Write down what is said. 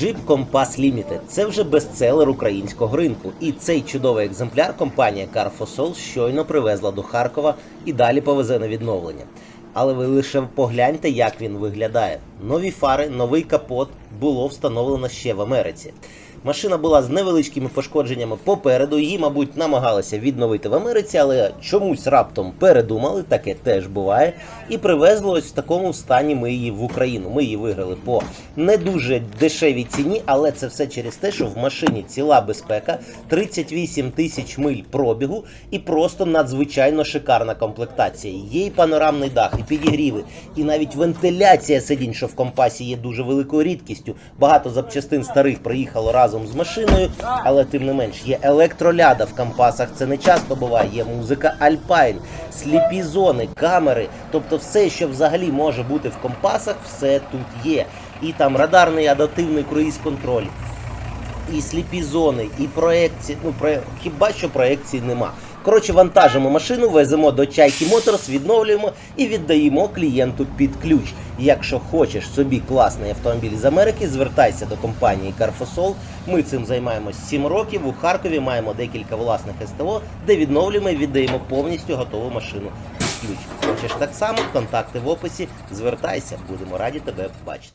Jeep Compass Limited – це вже бестселер українського ринку. І цей чудовий екземпляр компанія Carfosol щойно привезла до Харкова і далі повезе на відновлення. Але ви лише погляньте, як він виглядає. Нові фари, новий капот було встановлено ще в Америці. Машина була з невеличкими пошкодженнями попереду. Її, мабуть, намагалися відновити в Америці, але чомусь раптом передумали, таке теж буває. І привезли ось в такому стані ми її в Україну. Ми її виграли по не дуже дешевій ціні, але це все через те, що в машині ціла безпека, 38 тисяч миль пробігу і просто надзвичайно шикарна комплектація. Є і панорамний дах, і підігріви, і навіть вентиляція сидінь, що в компасі є дуже великою рідкістю. Багато запчастин старих приїхало разом з машиною, але тим не менш є електроляда в компасах. Це не часто буває. Є музика Alpine, сліпі зони, камери. Тобто, все, що взагалі може бути в компасах, все тут є. І там радарний адаптивний круїз-контроль, і сліпі зони, і проекції. Ну, про... хіба що проекції нема. Коротше, вантажимо машину, веземо до Чайки Моторс, відновлюємо і віддаємо клієнту під ключ. Якщо хочеш собі класний автомобіль з Америки, звертайся до компанії Carfosol. Ми цим займаємось 7 років. У Харкові маємо декілька власних СТО, де відновлюємо і віддаємо повністю готову машину під ключ. Хочеш так само, контакти в описі. Звертайся, будемо раді тебе бачити.